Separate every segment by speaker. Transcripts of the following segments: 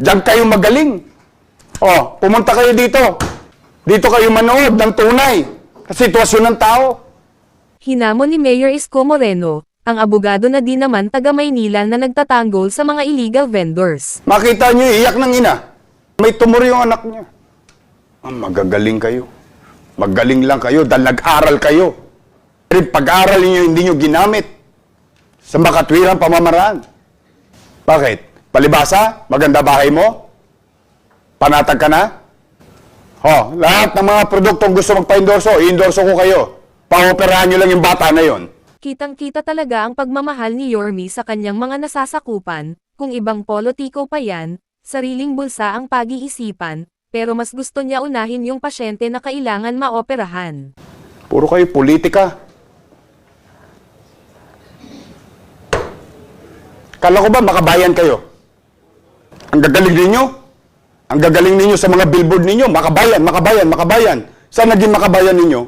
Speaker 1: Diyan kayo magaling. Oh, pumunta kayo dito. Dito kayo manood ng tunay sa sitwasyon ng tao.
Speaker 2: Hinamon ni Mayor Isko Moreno, ang abogado na di naman taga Maynila na nagtatanggol sa mga illegal vendors.
Speaker 1: Makita niyo, iyak ng ina. May tumor yung anak niya. Ah, magagaling kayo. Magaling lang kayo dahil nag-aral kayo. Pero pag-aral niyo hindi niyo ginamit sa makatwirang pamamaraan. Bakit? Palibasa? Maganda bahay mo? Panatag ka na? Ho, lahat ng mga produktong gusto magpa-endorso, i-endorso ko kayo. Pangoperahan niyo lang yung bata na yon.
Speaker 2: Kitang-kita talaga ang pagmamahal ni Yormi sa kanyang mga nasasakupan, kung ibang politiko pa yan, sariling bulsa ang pag-iisipan, pero mas gusto niya unahin yung pasyente na kailangan maoperahan.
Speaker 1: Puro kayo politika. Kala ko ba makabayan kayo? Ang gagaling ninyo? Ang gagaling ninyo sa mga billboard ninyo, makabayan, makabayan, makabayan. Saan naging makabayan ninyo?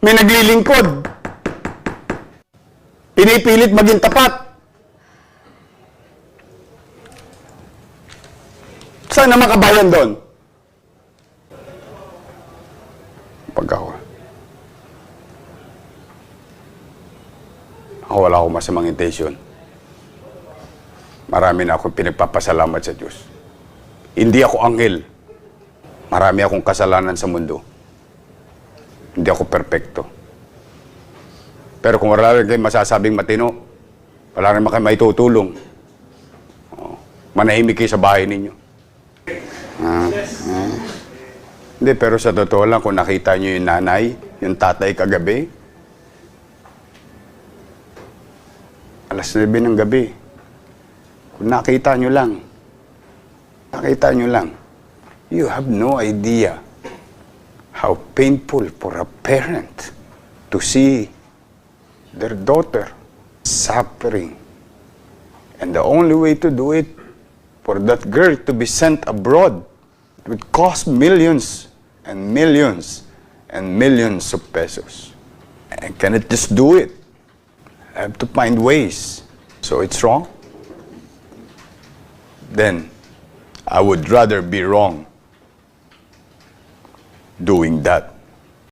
Speaker 1: May naglilingkod. Pinipilit maging tapat. Saan na makabayan doon? Pag ako. Ako wala akong masamang intention. Marami na akong pinagpapasalamat sa Diyos. Hindi ako anghel. Marami akong kasalanan sa mundo. Hindi ako perpekto. Pero kung wala rin kayo masasabing matino, wala rin kayo maitutulong. Oh, manahimik kayo sa bahay ninyo. Ah, ah. Pero sa totoo lang, kung nakita nyo yung nanay, yung tatay kagabi, alas 9 ng gabi, kung nakita nyo lang, nakita nyo lang, you have no idea how painful for a parent to see their daughter suffering. And the only way to do it, for that girl to be sent abroad, it would cost millions and millions and millions of pesos. I cannot just do it. I have to find ways. So it's wrong? Then I would rather be wrong doing that